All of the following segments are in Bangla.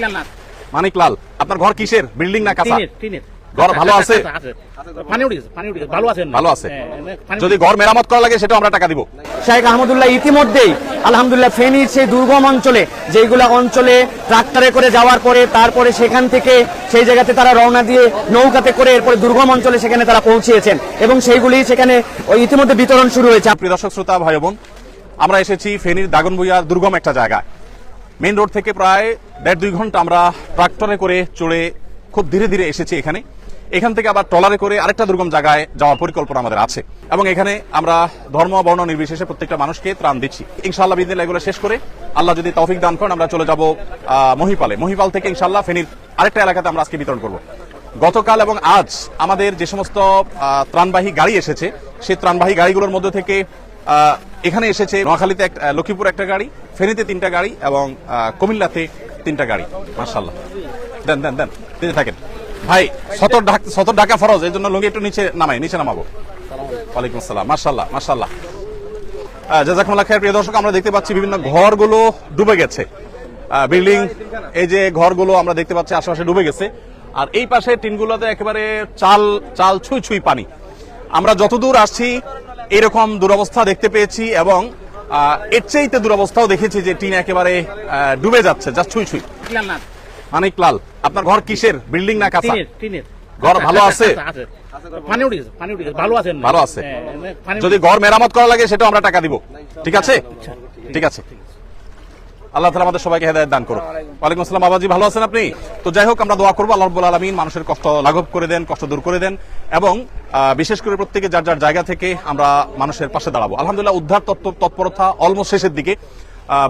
টিলার মানিক লাল আপনার ঘর কিসের? বিল্ডিং না কাঁচা? টিনের ঘর ভালো আছে? পানি উঠে পানি উঠে ভালো আছে ভালো আছে। হ্যাঁ, যদি ঘর মেরামত করা লাগে সেটা আমরা টাকা দিব। শাহেখ আহমদুল্লাহ ইতিমধ্যেই আলহামদুলিল্লাহ ফেনীর সেই দুর্গম অঞ্চলে যেগুলো অঞ্চলে ট্রাক্টরে করে যাওয়ার পরে তারপরে সেখান থেকে সেই জায়গাতে তারা রওনা দিয়ে নৌকাতে করে এরপরে দুর্গম অঞ্চলে সেখানে তারা পৌঁছিয়েছেন। এবং সেইগুলি সেখানে ইতিমধ্যে বিতরণ শুরু হয়েছে। প্রিয় দর্শক শ্রোতা ভাই বোন আমরা এসেছি ফেনীর দাগনভূঞা দুর্গম একটা জায়গায়। মেইন রোড থেকে প্রায় দেড় দুই ঘণ্টা আমরা ট্রাক্টরে করে চড়ে খুব ধীরে ধীরে এসেছি এখানে। এখান থেকে আবার ট্রলারে করে আরেকটা দুর্গম জায়গায় যাওয়ার পরিকল্পনা আমাদের আছে এবং এখানে আমরা ধর্ম, বর্ণ নির্বিশেষে প্রত্যেকটা মানুষকে ত্রাণ দিচ্ছি। ইনশাআল্লাহ বিদিন এগুলো শেষ করে আল্লাহ যদি তৌফিক দান করেন আমরা চলে যাব মহিপালে। মহিপাল থেকে ইনশাআল্লাহ ফেনীর আরেকটা এলাকাতে আমরা আজকে বিতরণ করব। গতকাল এবং আজ আমাদের যে সমস্ত ত্রাণবাহী গাড়ি এসেছে, সেই ত্রাণবাহী গাড়িগুলোর মধ্যে থেকে এখানে এসেছে নোয়াখালীতে এক- লক্ষ্মীপুর একটা গাড়ি, ফেনীতে তিনটা গাড়ি এবং কুমিল্লাতে তিনটা গাড়ি। মার্শাল্লাহ দেন দেন দেন দিতে থাকেন। ভাই, সতর ঢাকা সতর ঢাকা ফরজ এই জন্য লুঙ্গি একটু নিচে নামাই, নিচে নামাবো। ওয়ালাইকুম আসসালাম মার্শাল্লাহ মার্শাল্লাহ জাজাকুমুল্লাহ খায়ের প্রিয় দর্শক, আমরা দেখতে পাচ্ছি বিভিন্ন ঘরগুলো ডুবে গেছে। বিল্ডিং, এই যে ঘরগুলো আমরা দেখতে পাচ্ছি, আশেপাশে ডুবে গেছে। আর এই পাশে টিনগুলোতে একেবারে চাল চাল ছুঁই ছুঁই পানি। আমরা যতদূর আসছি এরকম দুরবস্থা দেখতে পেয়েছি এবং এর চাইতে দুরবস্থাও দেখেছি যে টিন একেবারে ডুবে যাচ্ছে যা ছুঁই ছুঁই। অনেক মানিক লাল আপনার ঘর কিসের? বিল্ডিং না কাঁচা? ঘর ভালো আছে? পানি উঠে গেছে ভালো আছে ভালো আছে? হ্যাঁ, যদি ঘর মেরামত করা লাগে সেটা আমরা টাকা দিব। ঠিক আছে। ঠিক আছে। আল্লাহ তালা আমাদের সবাইকে হেদায়ত দান করুন ওয়ালাইকুম আসসালাম বাবাজি ভালো আছেন আপনি? তো যাই হোক আমরা দোয়া করব আল্লাহ রব্বুল আলমিন মানুষের কষ্ট লাঘব করে দেন কষ্ট দূর করে দেন এবং বিশেষ করে প্রত্যেকে যার যার জায়গা থেকে আমরা মানুষের পাশে দাঁড়াবো। আলহামদুলিল্লাহ উদ্ধার তৎপ- তৎপরতা অলমোস্ট শেষের দিকে।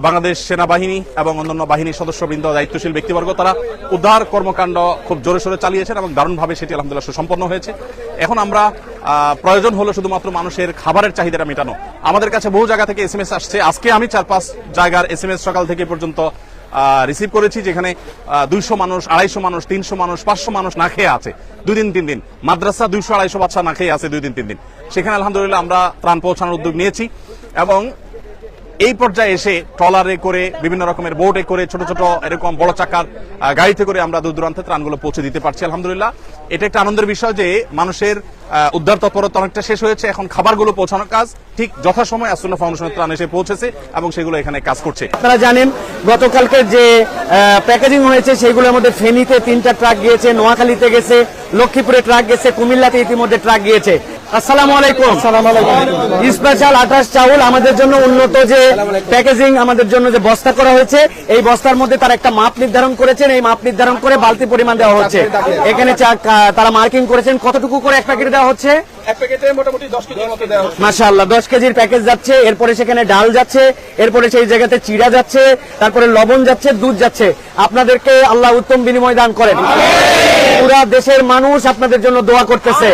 বাংলাদেশ সেনাবাহিনী এবং অন্যান্য বাহিনীর সদস্যবৃন্দ, দায়িত্বশীল ব্যক্তিবর্গ, তারা উদ্ধার কর্মকাণ্ড খুব জোরে সোরে চালিয়েছেন এবং দারুণভাবে সেটি আলহামদুলিল্লাহ সুসম্পন্ন হয়েছে। এখন আমরা প্রয়োজন হলো শুধুমাত্র মানুষের খাবারের চাহিদাটা মেটানো। আমাদের কাছে বহু জায়গা থেকে এস এম আসছে। আজকে আমি চার পাঁচ জায়গার এস সকাল থেকে পর্যন্ত রিসিভ করেছি যেখানে দুইশো মানুষ, আড়াইশো মানুষ, তিনশো মানুষ, পাঁচশো মানুষ না খেয়ে আছে। দুই দিন তিন দিন। মাদ্রাসা দুইশো, আড়াইশো বাচ্চা না খেয়ে আছে দুই দিন, তিন দিন। সেখানে আলহামদুলিল্লাহ আমরা ত্রাণ পৌঁছানোর উদ্যোগ নিয়েছি এবং এই পর্যায়ে এসে ট্রলারে করে, বিভিন্ন রকমের বোটে করে, ছোট ছোট এরকম বড় চাকার গাড়িতে করে আমরা দূর দূরান্তে ত্রাণগুলো পৌঁছে দিতে পারছি, আলহামদুলিল্লাহ। এটা একটা আনন্দের বিষয় যে মানুষের উদ্ধার তৎপরতা অনেকটা শেষ হয়েছে। এখন খাবারগুলো পৌঁছানোর কাজ ঠিক যথাসময় আসন্ন ফাউন্ডেশনের ত্রাণ এসে পৌঁছেছে এবং সেগুলো এখানে কাজ করছে। আপনারা জানেন, গতকালকে যে প্যাকেজিং হয়েছে সেগুলোর মধ্যে ফেনীতে তিনটা ট্রাক গিয়েছে, নোয়াখালীতে গেছে, লক্ষ্মীপুরে ট্রাক গেছে, কুমিল্লাতে ইতিমধ্যে ট্রাক গিয়েছে। আসসালামু আলাইকুম। স্পেশাল আঠাশ চাউল আমাদের জন্য উন্নত যে প্যাকেজিং আমাদের জন্য যে বস্তা করা হয়েছে এই বস্তার মধ্যে তারা একটা মাপ নির্ধারণ করেছেন এই মাপ নির্ধারণ করে বালতি পরিমাণ দেওয়া হচ্ছে। এখানে তারা মার্কিং করেছেন কতটুকু করে এক প্যাকেট দেওয়া হচ্ছে? দশ কেজির প্যাকেজ যাচ্ছে এরপরে সেখানে ডাল যাচ্ছে এরপরে সেই জায়গাতে চিড়া যাচ্ছে তারপরে লবণ যাচ্ছে দুধ যাচ্ছে। আপনাদেরকে আল্লাহ উত্তম বিনিময় দান করেন। পুরা দেশের মানুষ আপনাদের জন্য দোয়া করতেছে।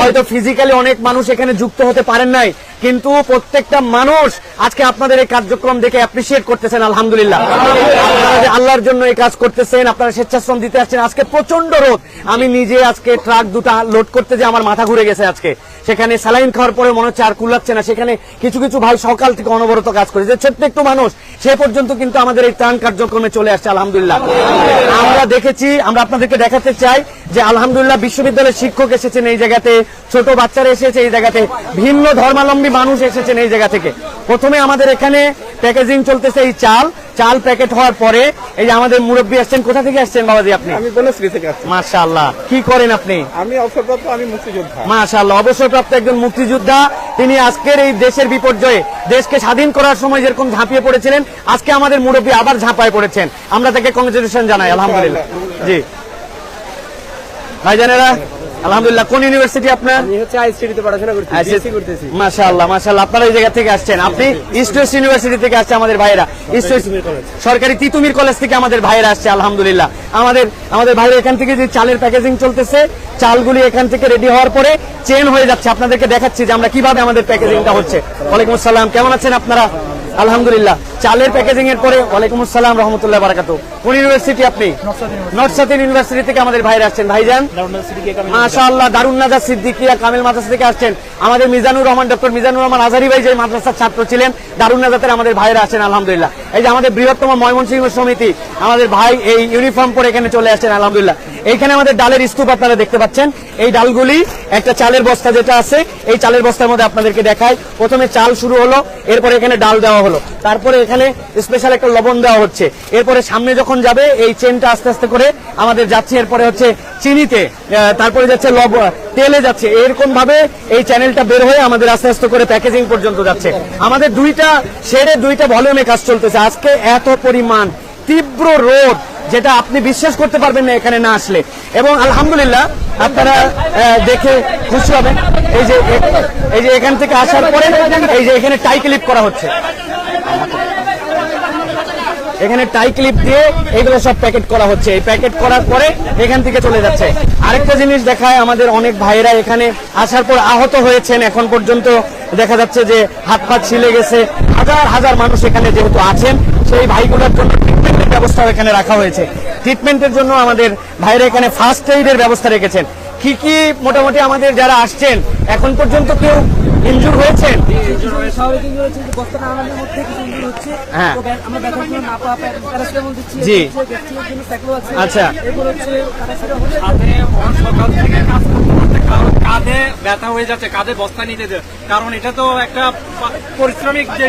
হয়তো ফিজিক্যালি অনেক মানুষ এখানে যুক্ত হতে পারেন নাই কিন্তু প্রত্যেকটা মানুষ আজকে আপনাদের এই কার্যক্রম দেখে অ্যাপ্রিসিয়েট করতেছেন আলহামদুলিল্লাহ। আপনারা আল্লাহর জন্য এই কাজ করতেছেন আপনারা স্বেচ্ছাশ্রম দিতে আসছেন। আজকে প্রচণ্ড রোদ। আমি নিজে আজকে ট্রাক দুটা লোড করতে যে আমার মাথা ঘুরে গেছে আজকে। সেখানে স্যালাইন খাওয়ার পরে মনে হচ্ছে আর কুলাচ্ছে না। সেখানে কিছু কিছু ভাই সকাল থেকে অনবরত কাজ করে। যে ছোট্ট একটু মানুষ সে পর্যন্ত কিন্তু আমাদের এই ত্রাণ কার্যক্রমে চলে আসছে আলহামদুলিল্লাহ। আমরা দেখেছি আমরা আপনাদেরকে দেখাতে চাই যে আলহামদুলিল্লাহ বিশ্ববিদ্যালয়ের শিক্ষক এসেছেন এই জায়গাতে ছোট বাচ্চারা এসেছে এই জায়গাতে ভিন্ন ধর্মাবলম্বী মানুষ এসেছেন এই জায়গা থেকে। প্রথমে আমাদের এখানে প্যাকেজিং চলতেছে এই চাল। চাল প্যাকেট হওয়ার পরে এই যে আমাদের মুরব্বী আসছেন কোথা থেকে আসছেন বাবাজি আপনি? আমি বনশ্রী থেকে আসছি। মাশাআল্লাহ। কি করেন আপনি? আমি অবসরপ্রাপ্ত আমি মুক্তিযোদ্ধা। মাশাআল্লাহ অবসরপ্রাপ্ত একজন মুক্তিযোদ্ধা। তিনি আজকের এই দেশের বিপর্যয়ে দেশকে স্বাধীন করার সময় যেরকম ঝাঁপিয়ে পড়েছিলেন আজকে আমাদের মুরব্বী আবার ঝাঁপায় পড়েছেন। আমরা তাকে কংগ্রেচুলেশন জানাই আলহামদুলিল্লাহ। জি। ভাইজানেরা আলহামদুলিল্লাহ কোন ইউনিভার্সিটি আপনার? আমি হচ্ছে আইসিটিতে পড়াশোনা করছি বিএসসি করতেছি। মাশাআল্লাহ মাশাআল্লাহ আপনারা এই জায়গা থেকে আসছেন। আপনি ইউনিভার্সিটি থেকে আসছে আমাদের ভাইরা সরকারি তিতুমির কলেজ থেকে আমাদের ভাইরা আসছে আলহামদুলিল্লাহ। আমাদের আমাদের ভাইরা এখান থেকে যে চালের প্যাকেজিং চলতেছে চালগুলি এখান থেকে রেডি হওয়ার পরে চেন হয়ে যাচ্ছে। আপনাদেরকে দেখাচ্ছি যে আমরা কীভাবে আমাদের প্যাকেজিংটা হচ্ছে। ওয়ালাইকুম আসসালাম কেমন আছেন আপনারা? আলহামদুলিল্লাহ। চালের প্যাকেজিং এর পরে ওয়ালাইকুম আসসালাম, রহমতুল্লাহ বারাকাতু কোন ইউনিভার্সিটি আপনি? নর্থ ইউনিভার্সিটি থেকে আমাদের ভাইরা আসছেন। ভাইজান, মাশাআল্লাহ, দারুণ নাজার সিদ্দিকিয়া কামিল মাদ্রাসা থেকে আসছেন। আমাদের মিজানুর রহমান, ডক্টর মিজানুর রহমান আজারি ভাই যে মাদ্রাসার ছাত্র ছিলেন, দারুণ নাজাতের আমাদের ভাইরা আছেন, আলহামদুলিল্লাহ। এই যে আমাদের বৃহত্তম ময়মনসিংহ সমিতি, আমাদের ভাই এই ইউনিফর্ম পরে এখানে চলে আসছেন, আলহামদুলিল্লাহ। এইখানে আমাদের ডালের স্তূপ আপনারা দেখতে পাচ্ছেন। এই ডালগুলি একটা চালের বস্তা যেটা আছে, এই চালের বস্তার মধ্যে আপনাদেরকে দেখায় প্রথমে চাল শুরু হলো, এরপরে এখানে ডাল দেওয়া হলো। তারপরে এখানে স্পেশাল একটা লবণ দেওয়া হচ্ছে। এরপরে সামনে যখন যাবে, এই চেনটা আস্তে আস্তে করে আমাদের যাচ্ছে। এরপরে হচ্ছে চিনিতে তারপরে যাচ্ছে লব তেলে যাচ্ছে। এরকম ভাবে এই চ্যানেলটা বের হয়ে আমাদের আস্তে আস্তে করে প্যাকেজিং পর্যন্ত যাচ্ছে। আমাদের দুইটা শেডে দুইটা ভলিউমে কাজ চলতেছে। আজকে এত পরিমাণ তীব্র রোদ, যেটা আপনি বিশ্বাস করতে পারবেন না এখানে না আসলে। এবং আলহামদুলিল্লাহ, আপনারা দেখে খুশি হবেন। এই যে এই যে এখান থেকে আসার পরে এই যে এখানে টাই ক্লিপ করা হচ্ছে। এখানে টাই ক্লিপ দিয়ে এগুলো সব প্যাকেট করা হচ্ছে। এই প্যাকেট করার পরে এখান থেকে চলে যাচ্ছে। আরেকটা জিনিস দেখায় আমাদের অনেক ভাইয়েরা এখানে আসার পর আহত হয়েছেন। এখন পর্যন্ত দেখা যাচ্ছে যে হাত পা ছিলে গেছে। হাজার হাজার মানুষ এখানে যেহেতু আছেন, সেই ভাইগুলোর জন্য ট্রিটমেন্টের ব্যবস্থাও এখানে রাখা হয়েছে। ট্রিটমেন্টের জন্য আমাদের ভাইরা এখানে ফার্স্ট এইডের ব্যবস্থা রেখেছেন। কি কি মোটামুটি আমাদের যারা আসছেন, এখন পর্যন্ত কেউ ইনজুর হচ্ছে। হ্যাঁ। জি। আচ্ছা। এরপর হচ্ছে প্যারাসিটামল। কাঁধে সকাল থেকে কাজ করতে করতে কারণ কাঁধে ব্যথা হয়ে যাচ্ছে কাঁধে বস্তা নিতে কারণ এটা তো একটা পরিশ্রমিক যে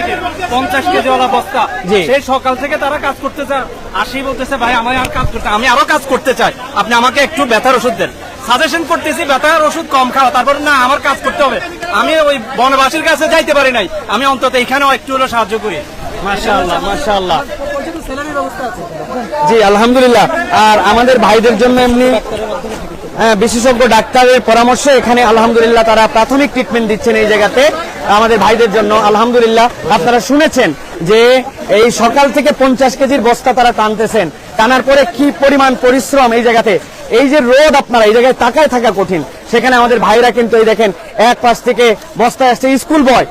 পঞ্চাশ কেজিওয়ালা বস্তা। সেই সকাল থেকে তারা কাজ করতে চায় আসি বলতেছে ভাই আমার আর কাজ করতে আমি আরও কাজ করতে চাই। আপনি আমাকে একটু ব্যথার ওষুধ দেন। সাজেশন করতেছি ব্যথার ওষুধ কম খাওয়া তারপর না আমার কাজ করতে হবে। আমি ওই বনবাসীর কাছে যাইতে পারি নাই। আমি অন্তত এখানেও একটু হলো সাহায্য করি। জি আলহামদুলিল্লাহ। আর আমাদের ভাইদের জন্য এমনি হ্যাঁ, বিশেষজ্ঞ ডাক্তারের পরামর্শ। এখানে আলহামদুলিল্লাহ তারা প্রাথমিক ট্রিটমেন্ট দিচ্ছেন এই জায়গাতে। আমাদের ভাইদের জন্য আলহামদুলিল্লাহ আপনারা শুনেছেন যে এই সকাল থেকে পঞ্চাশ কেজির বস্তা তারা টানতেছেন। টানার পরে কি পরিমাণ পরিশ্রম এই জায়গাতে? এই যে রোদ আপনারা এই জায়গায় তাকায় থাকা কঠিন। সেখানে আমাদের ভাইরা কিন্তু এই দেখেন এক পাশ থেকে বস্তায় আসছে স্কুল বয়।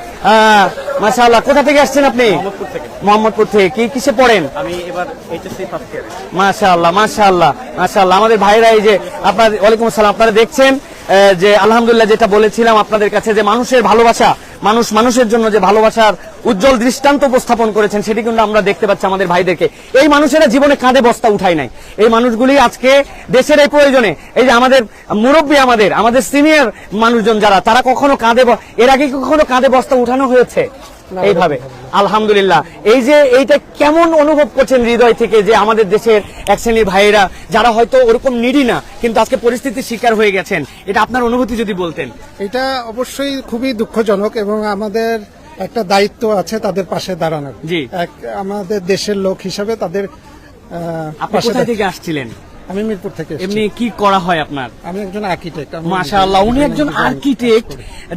মাশাআল্লাহ কোথা থেকে আসছেন আপনি? মোহাম্মদপুর থেকে। কি কিসে পড়েন? আমি এবার এইচএসসি আল্লাহ ইয়ারে মাশাআল্লাহ মাশাআল্লাহ মাশাআল্লাহ। আমাদের ভাইরা এই যে আপনার ওয়ালাইকুম আসসালাম আপনারা দেখছেন? যে আলহামদুলিল্লাহ যেটা বলেছিলাম আপনাদের কাছে যে মানুষের ভালোবাসা, মানুষ মানুষের জন্য যে ভালোবাসার উজ্জ্বল দৃষ্টান্ত উপস্থাপন করেছেন, সেটি কিন্তু আমরা দেখতে পাচ্ছি আমাদের ভাইদেরকে। এই মানুষেরা জীবনে কাঁধে বস্তা উঠায় নাই। এই মানুষগুলি আজকে দেশের এই প্রয়োজনে, এই যে আমাদের মুরব্বী আমাদের আমাদের সিনিয়র মানুষজন যারা, তারা কখনো কাঁধে এর আগে কখনো কাঁধে বস্তা উঠানো হয়েছে? এইভাবে। আলহামদুলিল্লাহ। এই যে এইটা কেমন অনুভব করছেন হৃদয় থেকে যে আমাদের দেশের এক শ্রেণির ভাইয়েরা যারা হয়তো ওরকম নিডি না কিন্তু আজকে পরিস্থিতির শিকার হয়ে গেছেন এটা আপনার অনুভূতি যদি বলতেন। এটা অবশ্যই খুবই দুঃখজনক এবং আমাদের একটা দায়িত্ব আছে তাদের পাশে দাঁড়ানোর। জি। এক আমাদের দেশের লোক হিসাবে তাদের আহ, আপনি থেকে আসছিলেন? আমি মিরপুর থেকে এসেছি। এমনি কি করা হয় আপনার? আমি একজন আর্কিটেক্ট মাশাআল্লাহ উনি একজন আর্কিটেক্ট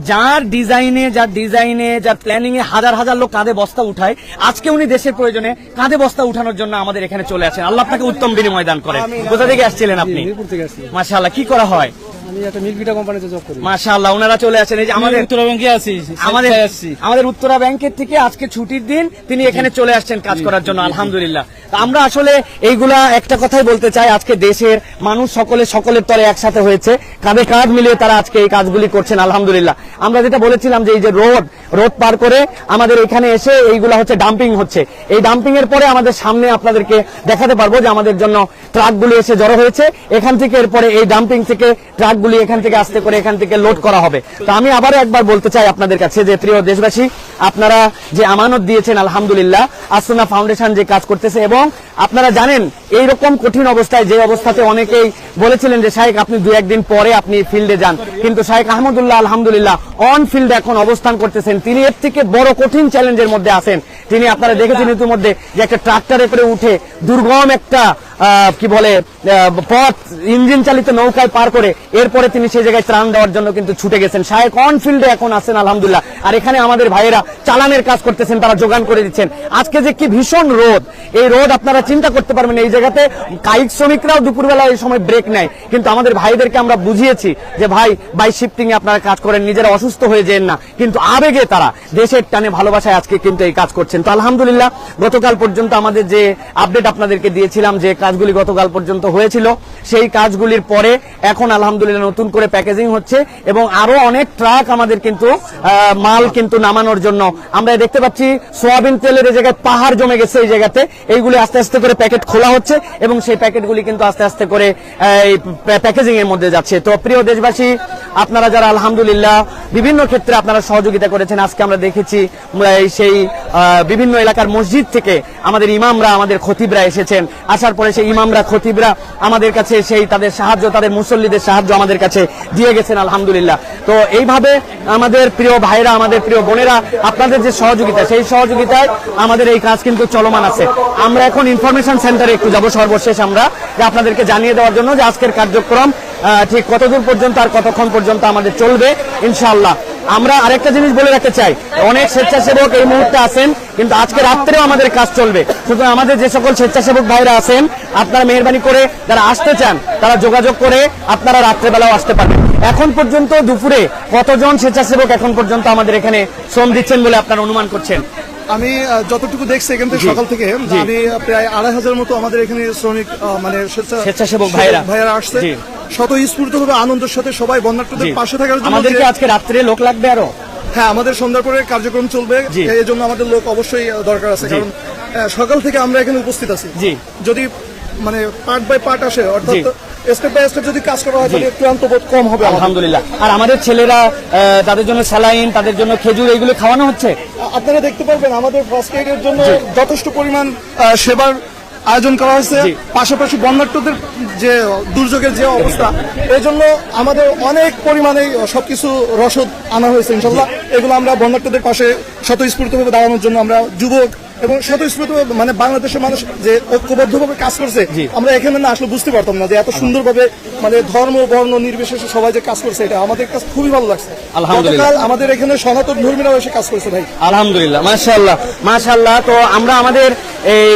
যার ডিজাইনে যার ডিজাইনে যার প্ল্যানিং এ হাজার হাজার লোক কাঁধে বস্তা উঠায়। আজকে উনি দেশের প্রয়োজনে কাঁধে বস্তা উঠানোর জন্য আমাদের এখানে চলে আসেন। আল্লাহ আপনাকে উত্তম বিনিময় দান করেন কোথা থেকে আসছিলেন আপনি? মিরপুর থেকে আসছি। মাশাআল্লাহ কি করা হয়? আমি একটা মিল্কিটা কোম্পানিতে জব করি। মাশাআল্লাহ ওনারা চলে আসেন। এই যে আমাদের উত্তরা ব্যাংকে আছি আমাদের আমাদের উত্তরা ব্যাংকের থেকে আজকে ছুটির দিন তিনি এখানে চলে আসছেন কাজ করার জন্য আলহামদুলিল্লাহ। আমরা আসলে এইগুলা একটা কথাই বলতে চাই, আজকে দেশের মানুষ সকলে সকলের তরে একসাথে হয়েছে। কাঁধে কাঁধ মিলিয়ে তারা আজকে এই কাজগুলি করছেন, আলহামদুলিল্লাহ। আমরা যেটা বলেছিলাম যে এই যে রোড রোড পার করে আমাদের এখানে এসে এইগুলা হচ্ছে ডাম্পিং হচ্ছে। এই ডাম্পিং এর পরে আমাদের সামনে আপনাদেরকে দেখাতে পারব যে আমাদের জন্য ট্রাকগুলি এসে জড়ো হয়েছে। এখান থেকে এরপরে এই ডাম্পিং থেকে ট্রাকগুলি এখান থেকে আসতে করে এখান থেকে লোড করা হবে। তো আমি আবারও একবার বলতে চাই আপনাদের কাছে যে, প্রিয় দেশবাসী, আপনারা যে আমানত দিয়েছেন, আলহামদুলিল্লাহ, আসুনা ফাউন্ডেশন যে কাজ করতেছে এবং আপনারা জানেন এই রকম কঠিন অবস্থায় যে অবস্থাতে অনেকেই বলেছিলেন যে শাহেক আপনি দু একদিন পরে আপনি ফিল্ডে যান। কিন্তু শাহেক আহমদুল্লাহ আলহামদুলিল্লাহ অন ফিল্ডে এখন অবস্থান করতেছেন। তিনি এর থেকে বড় কঠিন চ্যালেঞ্জের মধ্যে আছেন। তিনি আপনারা দেখেছেন ইতিমধ্যে যে একটা ট্রাক্টরে করে উঠে দুর্গম একটা কি বলে পথ ইঞ্জিন চালিত নৌকায় পার করে এরপরে তিনি সেই জায়গায় ত্রাণ দেওয়ার জন্য কিন্তু ছুটে গেছেন। শাহেক অন ফিল্ডে এখন আছেন আলহামদুলিল্লাহ। আর এখানে আমাদের ভাইয়েরা চালানের কাজ করতেছেন তারা যোগান করে দিচ্ছেন। আজকে যে কি ভীষণ রোদ এই রোদ আপনারা চিন্তা করতে পারবেন এই জায়গাতে কায়িক শ্রমিকরাও দুপুরবেলা এই সময় ব্রেক নেয়। কিন্তু আমাদের ভাইদেরকে আমরা বুঝিয়েছি যে, ভাই বাই শিফটিং এ আপনারা কাজ করেন, নিজেরা অসুস্থ হয়ে যেন না। কিন্তু আবেগে তারা দেশের টানে ভালোবাসায় আজকে কিন্তু এই কাজ করছেন। তো আলহামদুলিল্লাহ, গতকাল পর্যন্ত আমাদের যে আপডেট আপনাদেরকে দিয়েছিলাম, যে কাজগুলি গতকাল পর্যন্ত হয়েছিল, সেই কাজগুলির পরে এখন আলহামদুলিল্লাহ নতুন করে প্যাকেজিং হচ্ছে এবং আরও অনেক ট্রাক আমাদের কিন্তু মাল কিন্তু নামানোর জন্য আমরা দেখতে পাচ্ছি, সোয়াবিন তেলের এই জায়গায় পাহাড় জমে গেছে এই জায়গাতে। এইগুলি আস্তে আস্তে করে প্যাকেট খোলা হচ্ছে এবং সেই প্যাকেটগুলি কিন্তু আস্তে আস্তে করে প্যাকেজিং এর মধ্যে যাচ্ছে। তো প্রিয় দেশবাসী, আপনারা যারা আলহামদুলিল্লাহ বিভিন্ন ক্ষেত্রে আপনারা সহযোগিতা করেছেন, আজকে আমরা দেখেছি সেই বিভিন্ন এলাকার মসজিদ থেকে আমাদের ইমামরা, আমাদের খতিবরা এসেছেন। আসার পরে সেই ইমামরা, খতিবরা আমাদের কাছে সেই তাদের সাহায্য, তাদের মুসল্লিদের সাহায্য আমাদের কাছে দিয়ে গেছেন, আলহামদুলিল্লাহ। তো এইভাবে আমাদের প্রিয় ভাইরা, আমাদের প্রিয় বোনেরা, আপনাদের যে সহযোগিতা, সেই সহযোগিতায় আমাদের এই কাজ কিন্তু চলমান আছে। আমরা এখন ইনফরমেশন সেন্টারে একটু যাব সর্বশেষ আমরা, যে আপনাদেরকে জানিয়ে দেওয়ার জন্য যে আজকের কার্যক্রম ঠিক কতদূর পর্যন্ত আর কতক্ষণ পর্যন্ত আমাদের চলবে, ইনশাআল্লাহ। আমরা আরেকটা জিনিস বলে রাখতে চাই। অনেক স্বেচ্ছাসেবক এই মুহূর্তে আছেন, কিন্তু আজকে রাত্রেও আমাদের কাজ চলবে। সুতরাং আমাদের যে সকল স্বেচ্ছাসেবক ভাইরা আছেন, আপনারা মেহরবানি করে যারা আসতে চান, তারা যোগাযোগ করে আপনারা রাত্রেবেলাও আসতে পারবেন। এখন পর্যন্ত দুপুরে কতজন স্বেচ্ছাসেবক এখন পর্যন্ত আমাদের এখানে শ্রম দিচ্ছেন বলে আপনারা অনুমান করছেন? আমি যতটুকু দেখছি এখান থেকে সকাল থেকে আমি প্রায় আড়াই হাজার মতো আমাদের এখানে শ্রমিক মানে স্বেচ্ছাসেবক ভাইরা। ভাইরা আসছে। স্বতঃস্ফূর্ত ভাবে আনন্দের সাথে সবাই বন্যার্থদের পাশে থাকার জন্য আমাদেরকে আজকে রাত্রে লোক লাগবে আরও? হ্যাঁ আমাদের সন্ধ্যার পরে কার্যক্রম চলবে। এই জন্য আমাদের লোক অবশ্যই দরকার আছে। কারণ সকাল থেকে আমরা এখানে উপস্থিত আছি। যদি মানে পার্ট বাই পার্ট আসে অর্থাৎ। স্টেপ বাই স্টেপ যদি কাজ করা হয় তাহলে ক্লান্ত বোধ কম হবে আলহামদুলিল্লাহ। আর আমাদের ছেলেরা তাদের জন্য স্যালাইন তাদের জন্য খেজুর এইগুলো খাওয়ানো হচ্ছে? আপনারা দেখতে পারবেন আমাদের ফার্স্ট এর জন্য যথেষ্ট পরিমাণ সেবার আয়োজন করা হয়েছে। পাশাপাশি বন্যার্থদের যে দুর্যোগের যে অবস্থা এই জন্য আমাদের অনেক পরিমাণে সবকিছু রসদ আনা হয়েছে ইনশাল্লাহ এগুলো আমরা বন্যার্থদের পাশে স্বতঃস্ফূর্তভাবে দাঁড়ানোর জন্য আমরা যুবক এবং স্বতঃস্ফূর্ত মানে বাংলাদেশের মানুষ যে ঐক্যবদ্ধভাবে কাজ করছে আমরা এখানে না আসলে বুঝতে পারতাম না যে এত সুন্দরভাবে মানে ধর্ম বর্ণ নির্বিশেষে সবাই যে কাজ করছে এটা আমাদের কাছে খুবই ভালো লাগছে। আলহামদুলিল্লাহ। আমাদের এখানে সনাতন ধর্মীরাও এসে কাজ করছে ভাই। আলহামদুলিল্লাহ মাশাআল্লাহ মাশাআল্লাহ। তো আমরা আমাদের এই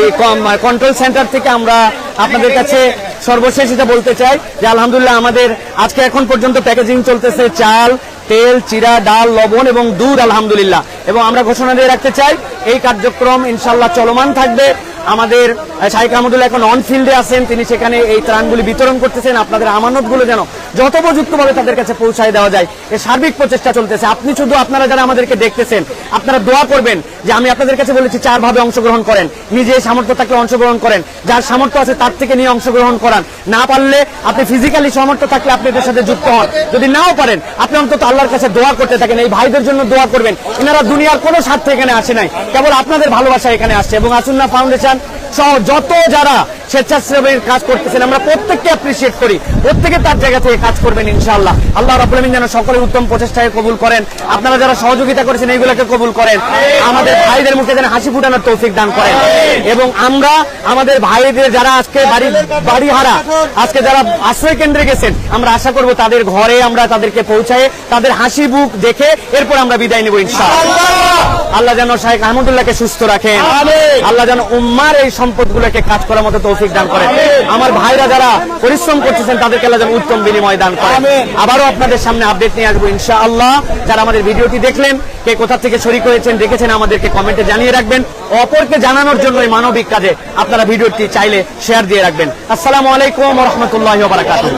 কন্ট্রোল সেন্টার থেকে আমরা আপনাদের কাছে সর্বশেষ এটা বলতে চাই যে আলহামদুলিল্লাহ আমাদের আজকে এখন পর্যন্ত প্যাকেজিং চলতেছে চাল, তেল, চিরা, ডাল, লবণ এবং দুধ, আলহামদুলিল্লাহ। এবং আমরা ঘোষণা দিয়ে রাখতে চাই, এই কার্যক্রম ইনশাল্লাহ চলমান থাকবে। আমাদের আহ, আহমদুল্লাহ এখন অন ফিল্ডে আছেন। তিনি সেখানে এই ত্রাণগুলি বিতরণ করতেছেন। আপনাদের আমানতগুলো যেন যথোপযুক্তভাবে তাদের কাছে পৌঁছায় দেওয়া যায়। এই সার্বিক প্রচেষ্টা চলতেছে। আপনি শুধু আপনারা যারা আমাদেরকে দেখতেছেন আপনারা দোয়া করবেন যে আমি আপনাদের কাছে বলেছি চার ভাবে অংশগ্রহণ করেন। নিজে সামর্থ্য থাকলে অংশগ্রহণ করেন। যার সামর্থ্য আছে তার থেকে নিয়ে অংশগ্রহণ করান। না পারলে আপনি ফিজিক্যালি সামর্থ্য থাকলে আপনি এদের সাথে যুক্ত হন। যদি নাও পারেন আপনি অন্তত আল্লাহর কাছে দোয়া করতে থাকেন। এই ভাইদের জন্য দোয়া করবেন। এনারা দুনিয়ার কোনো স্বার্থে এখানে আসে নাই। কেবল আপনাদের ভালোবাসা এখানে আসছে এবং আসুন্না ফাউন্ডেশন সহ যত যারা স্বেচ্ছাসেবীর কাজ করতেছেন আমরা প্রত্যেককে অ্যাপ্রিসিয়েট করি। প্রত্যেকে তার জায়গা থেকে কাজ করবেন ইনশাআল্লাহ। আল্লাহ আলামিন যেন সকলের উত্তম প্রচেষ্টাকে কবুল করেন। আপনারা যারা সহযোগিতা করেছেন এইগুলোকে কবুল করেন। আমাদের ভাইদের মুখে যেন হাসি ফুটানোর তৌফিক দান করেন। এবং আমরা আমাদের ভাইদের যারা আজকে বাড়ি বাড়ি হারা আজকে যারা আশ্রয় কেন্দ্রে গেছেন আমরা আশা করব তাদের ঘরে আমরা তাদেরকে পৌঁছায় তাদের হাসি বুক দেখে এরপর আমরা বিদায় নেব ইনশাআল্লাহ। আল্লাহ যেন শাহেখ আহমদুল্লাহকে সুস্থ রাখেন। আল্লাহ যেন উম্মার এই সম্পদগুলোকে কাজ করার মতো তৌফিক দান করেন। আমার ভাইরা যারা পরিশ্রম করতেছেন তাদেরকে আল্লাহ যেন উত্তম বিনিময় দান করেন। আবারও আপনাদের সামনে আপডেট নিয়ে আসব ইনশাআল্লাহ। যারা আমাদের ভিডিওটি দেখলেন কে কোথা থেকে শরিক হয়েছেন দেখেছেন আমাদেরকে কমেন্টে জানিয়ে রাখবেন। অপরকে জানানোর জন্য এই মানবিক কাজে আপনারা ভিডিওটি চাইলে শেয়ার দিয়ে রাখবেন। আসসালামু আলাইকুম রহমতুল্লাহ বারাকাতুহ।